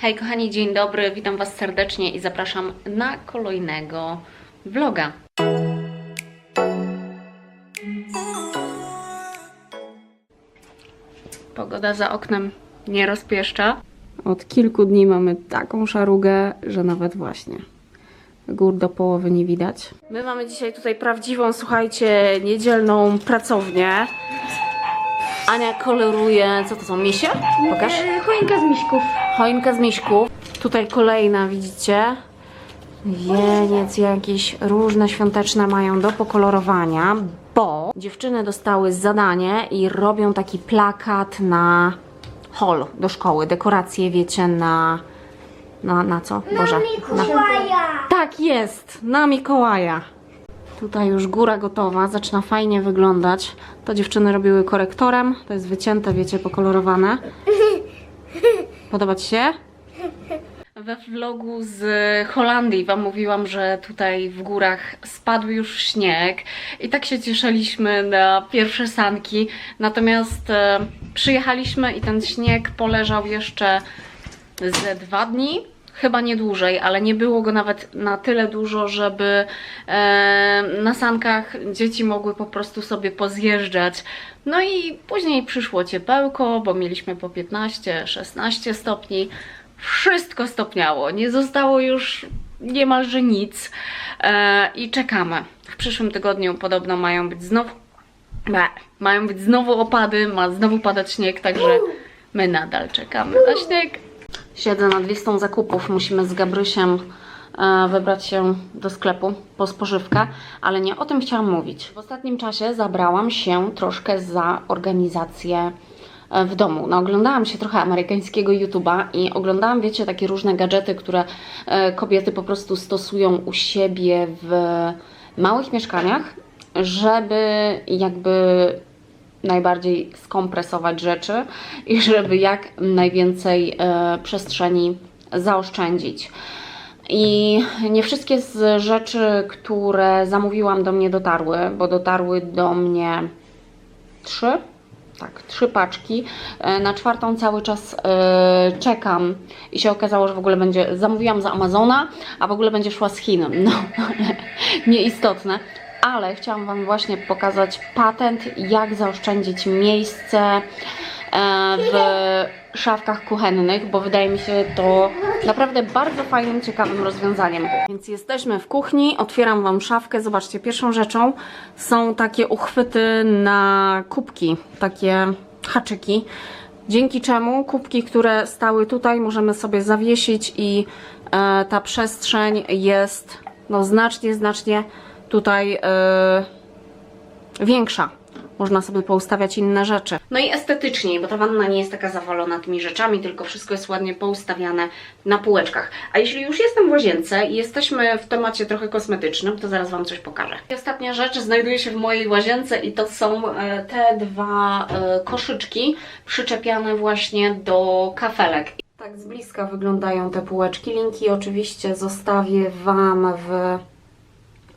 Hej kochani, dzień dobry, witam Was serdecznie i zapraszam na kolejnego vloga. Pogoda za oknem nie rozpieszcza. Od kilku dni mamy taką szarugę, że nawet właśnie gór do połowy nie widać. My mamy dzisiaj tutaj prawdziwą, słuchajcie, niedzielną pracownię. Ania koloruje, co to są, misie? Pokaż. Choinka z miśków. Choinka z miśków. Tutaj kolejna, widzicie? Wieniec jakieś różne świąteczne mają do pokolorowania, bo dziewczyny dostały zadanie i robią taki plakat na hol do szkoły. Dekoracje, wiecie, na... Na, na co? Boże. Na, tak jest, na Mikołaja. Tutaj już góra gotowa, zaczyna fajnie wyglądać. To dziewczyny robiły korektorem, to jest wycięte, wiecie, pokolorowane. Podoba Ci się? We vlogu z Holandii Wam mówiłam, że tutaj w górach spadł już śnieg i tak się cieszyliśmy na pierwsze sanki. Natomiast e, przyjechaliśmy i ten śnieg poleżał jeszcze ze dwa dni, chyba nie dłużej, ale nie było go nawet na tyle dużo, żeby e, na sankach dzieci mogły po prostu sobie pozjeżdżać. No i później przyszło ciepełko, bo mieliśmy po 15-16 stopni. Wszystko stopniało, nie zostało już niemalże nic e, i czekamy. W przyszłym tygodniu podobno mają być znowu. Mają być znowu opady, ma znowu padać śnieg, także my nadal czekamy na śnieg. Siedzę nad listą zakupów. Musimy z Gabrysiem e, wybrać się do sklepu po spożywkę, ale nie o tym chciałam mówić. W ostatnim czasie zabrałam się troszkę za organizację e, w domu. No, oglądałam się trochę amerykańskiego YouTube'a i oglądałam, wiecie, takie różne gadżety, które e, kobiety po prostu stosują u siebie w małych mieszkaniach, żeby jakby najbardziej skompresować rzeczy i żeby jak najwięcej e, przestrzeni zaoszczędzić. I nie wszystkie z rzeczy, które zamówiłam do mnie dotarły, bo dotarły do mnie trzy, tak, trzy paczki. E, Na czwartą cały czas e, czekam i się okazało, że w ogóle będzie, zamówiłam z Amazona, a w ogóle będzie szła z Chin. No, nieistotne. Ale chciałam Wam właśnie pokazać patent, jak zaoszczędzić miejsce e, w szafkach kuchennych, bo wydaje mi się to naprawdę bardzo fajnym, ciekawym rozwiązaniem. Więc jesteśmy w kuchni, otwieram Wam szafkę. Zobaczcie, pierwszą rzeczą są takie uchwyty na kubki, takie haczyki. Dzięki czemu kubki, które stały tutaj, możemy sobie zawiesić i e, ta przestrzeń jest no, znacznie, znacznie tutaj e, większa. Można sobie poustawiać inne rzeczy. No i estetycznie, bo ta wanna nie jest taka zawalona tymi rzeczami, tylko wszystko jest ładnie poustawiane na półeczkach. A jeśli już jestem w łazience i jesteśmy w temacie trochę kosmetycznym, to zaraz Wam coś pokażę. I ostatnia rzecz znajduje się w mojej łazience i to są e, te dwa e, koszyczki przyczepiane właśnie do kafelek. Tak z bliska wyglądają te półeczki. Linki oczywiście zostawię Wam w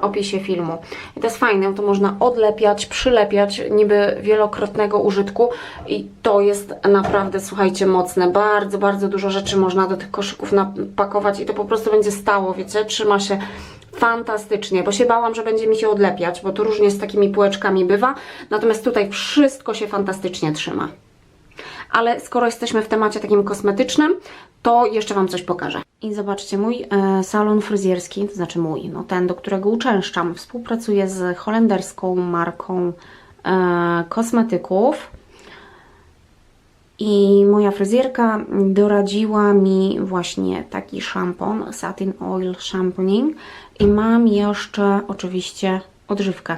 opisie filmu. I to jest fajne, to można odlepiać, przylepiać, niby wielokrotnego użytku i to jest naprawdę, słuchajcie, mocne. Bardzo, bardzo dużo rzeczy można do tych koszyków napakować i to po prostu będzie stało, wiecie, trzyma się fantastycznie, bo się bałam, że będzie mi się odlepiać, bo to różnie z takimi półeczkami bywa, natomiast tutaj wszystko się fantastycznie trzyma. Ale skoro jesteśmy w temacie takim kosmetycznym, to jeszcze Wam coś pokażę. I zobaczcie, mój e, salon fryzjerski, to znaczy mój, no ten, do którego uczęszczam, współpracuje z holenderską marką e, kosmetyków. I moja fryzjerka doradziła mi właśnie taki szampon, Satin Oil Shampooing. I mam jeszcze oczywiście odżywkę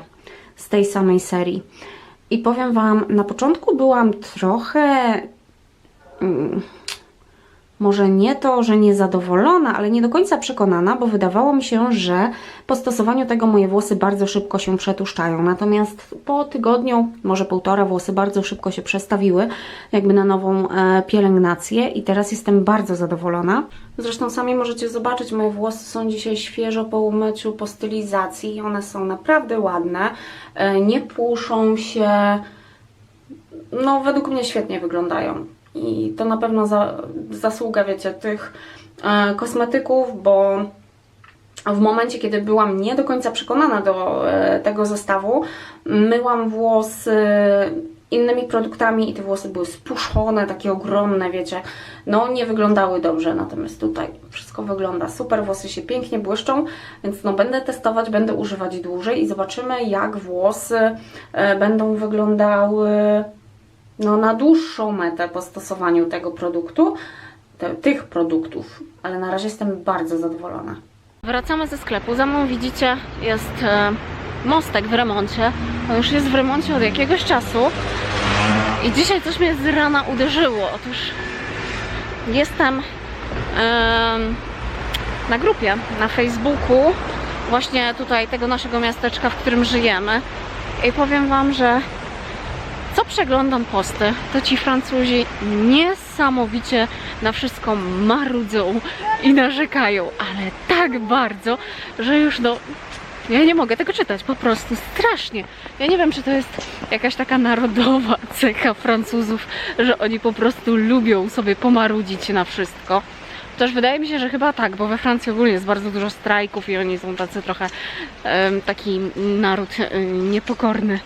z tej samej serii. I powiem Wam, na początku byłam trochę. Może nie to, że niezadowolona, ale nie do końca przekonana, bo wydawało mi się, że po stosowaniu tego moje włosy bardzo szybko się przetłuszczają. Natomiast po tygodniu, może półtora, włosy bardzo szybko się przestawiły, jakby na nową e, pielęgnację i teraz jestem bardzo zadowolona. Zresztą sami możecie zobaczyć, moje włosy są dzisiaj świeżo po umyciu, po stylizacji. One są naprawdę ładne, e, nie puszą się, no według mnie świetnie wyglądają. I to na pewno za, zasługa, wiecie, tych e, kosmetyków, bo w momencie, kiedy byłam nie do końca przekonana do e, tego zestawu, myłam włosy innymi produktami i te włosy były spuszczone, takie ogromne, wiecie. No, nie wyglądały dobrze, natomiast tutaj wszystko wygląda super, włosy się pięknie błyszczą, więc no, będę testować, będę używać dłużej i zobaczymy, jak włosy e, będą wyglądały no, na dłuższą metę po stosowaniu tego produktu, te, tych produktów, ale na razie jestem bardzo zadowolona. Wracamy ze sklepu. Za mną widzicie jest e, mostek w remoncie. On już jest w remoncie od jakiegoś czasu. I dzisiaj coś mnie z rana uderzyło. Otóż jestem em, na grupie na Facebooku właśnie tutaj tego naszego miasteczka, w którym żyjemy. I powiem Wam, że co przeglądam posty, to ci Francuzi niesamowicie na wszystko marudzą i narzekają, ale tak bardzo, że już no. Ja nie mogę tego czytać, po prostu strasznie. Ja nie wiem, czy to jest jakaś taka narodowa cecha Francuzów, że oni po prostu lubią sobie pomarudzić na wszystko. Też wydaje mi się, że chyba tak, bo we Francji ogólnie jest bardzo dużo strajków i oni są tacy trochę em, taki naród em, niepokorny,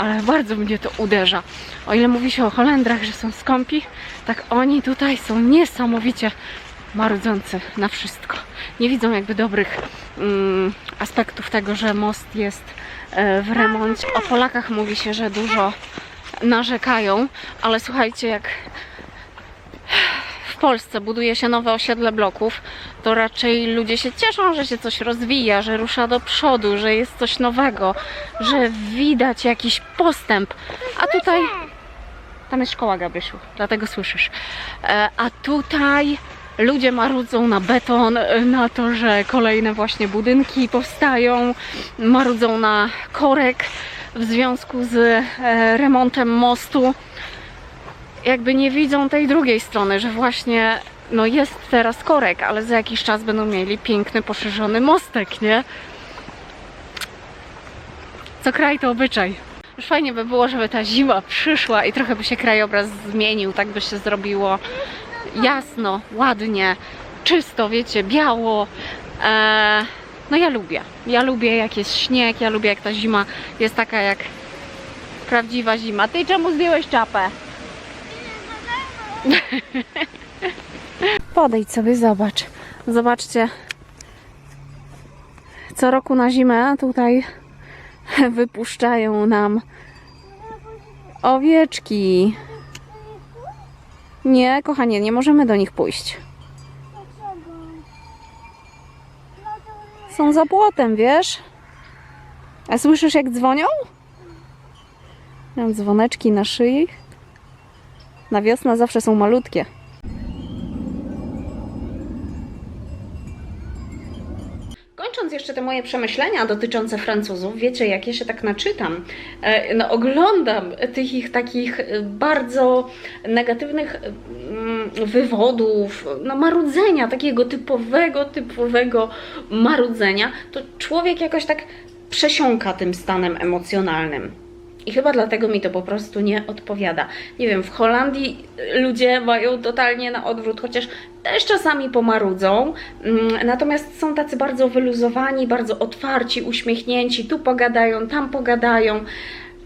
ale bardzo mnie to uderza. O ile mówi się o Holendrach, że są skąpi, tak oni tutaj są niesamowicie marudzący na wszystko. Nie widzą jakby dobrych mm, aspektów tego, że most jest e, w remoncie. O Polakach mówi się, że dużo narzekają, ale słuchajcie, jak Polsce buduje się nowe osiedle bloków, to raczej ludzie się cieszą, że się coś rozwija, że rusza do przodu, że jest coś nowego, że widać jakiś postęp. A tutaj tam jest szkoła, Gabrysiu, dlatego słyszysz. E, A tutaj ludzie marudzą na beton, e, na to, że kolejne właśnie budynki powstają, marudzą na korek w związku z e, remontem mostu. Jakby nie widzą tej drugiej strony, że właśnie no jest teraz korek, ale za jakiś czas będą mieli piękny, poszerzony mostek, nie? Co kraj to obyczaj. Już fajnie by było, żeby ta zima przyszła i trochę by się krajobraz zmienił, tak by się zrobiło jasno, ładnie, czysto, wiecie, biało. Eee, no ja lubię. Ja lubię jak jest śnieg, ja lubię jak ta zima jest taka jak prawdziwa zima. Ty czemu zdjąłeś czapę? Podejdź sobie, zobacz. Zobaczcie. Co roku na zimę tutaj wypuszczają nam owieczki. Nie, kochanie, nie możemy do nich pójść. Są za płotem, wiesz? A słyszysz jak dzwonią? Mam dzwoneczki na szyi. Na wiosnę zawsze są malutkie. Kończąc jeszcze te moje przemyślenia dotyczące Francuzów, wiecie, jak ja się tak naczytam, e, no, oglądam tych ich takich e, bardzo negatywnych mm, wywodów, no, marudzenia, takiego typowego, typowego marudzenia, to człowiek jakoś tak przesiąka tym stanem emocjonalnym. I chyba dlatego mi to po prostu nie odpowiada. Nie wiem, w Holandii ludzie mają totalnie na odwrót, chociaż też czasami pomarudzą, mm, natomiast są tacy bardzo wyluzowani, bardzo otwarci, uśmiechnięci, tu pogadają, tam pogadają.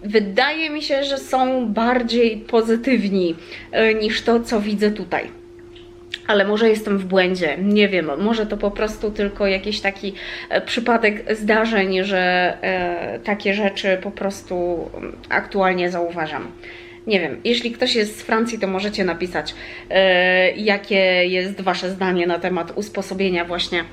Wydaje mi się, że są bardziej pozytywni e, niż to, co widzę tutaj ale może jestem w błędzie, nie wiem, może to po prostu tylko jakiś taki e, przypadek zdarzeń, że e, takie rzeczy po prostu mm, aktualnie zauważam. Nie wiem, jeśli ktoś jest z Francji, to możecie napisać, e, jakie jest Wasze zdanie na temat usposobienia właśnie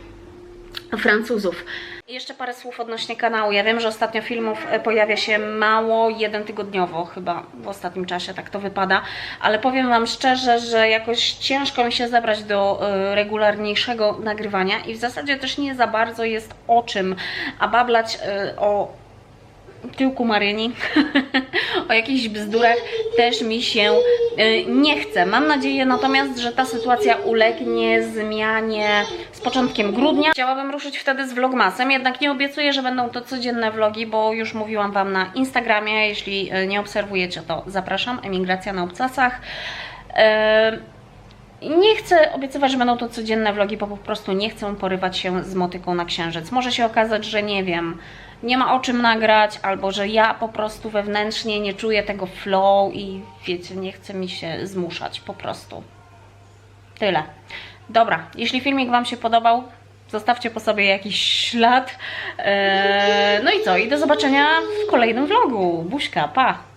Francuzów. Jeszcze parę słów odnośnie kanału. Ja wiem, że ostatnio filmów e, pojawia się mało, jeden tygodniowo chyba w ostatnim czasie, tak to wypada, ale powiem Wam szczerze, że jakoś ciężko mi się zebrać do e, regularniejszego nagrywania i w zasadzie też nie za bardzo jest o czym, a bablać e, o tyłku Maryni, o jakichś bzdurach też mi się y, nie chce. Mam nadzieję natomiast, że ta sytuacja ulegnie zmianie z początkiem grudnia. Chciałabym ruszyć wtedy z vlogmasem, jednak nie obiecuję, że będą to codzienne vlogi, bo już mówiłam Wam na Instagramie, jeśli y, nie obserwujecie, to zapraszam, emigracja na obcasach. E, nie chcę obiecywać, że będą to codzienne vlogi, bo po prostu nie chcę porywać się z motyką na księżyc. Może się okazać, że nie wiem, nie ma o czym nagrać, albo że ja po prostu wewnętrznie nie czuję tego flow i wiecie, nie chce mi się zmuszać po prostu. Tyle. Dobra, jeśli filmik Wam się podobał, zostawcie po sobie jakiś ślad. Eee, no i co? I do zobaczenia w kolejnym vlogu. Buźka, pa!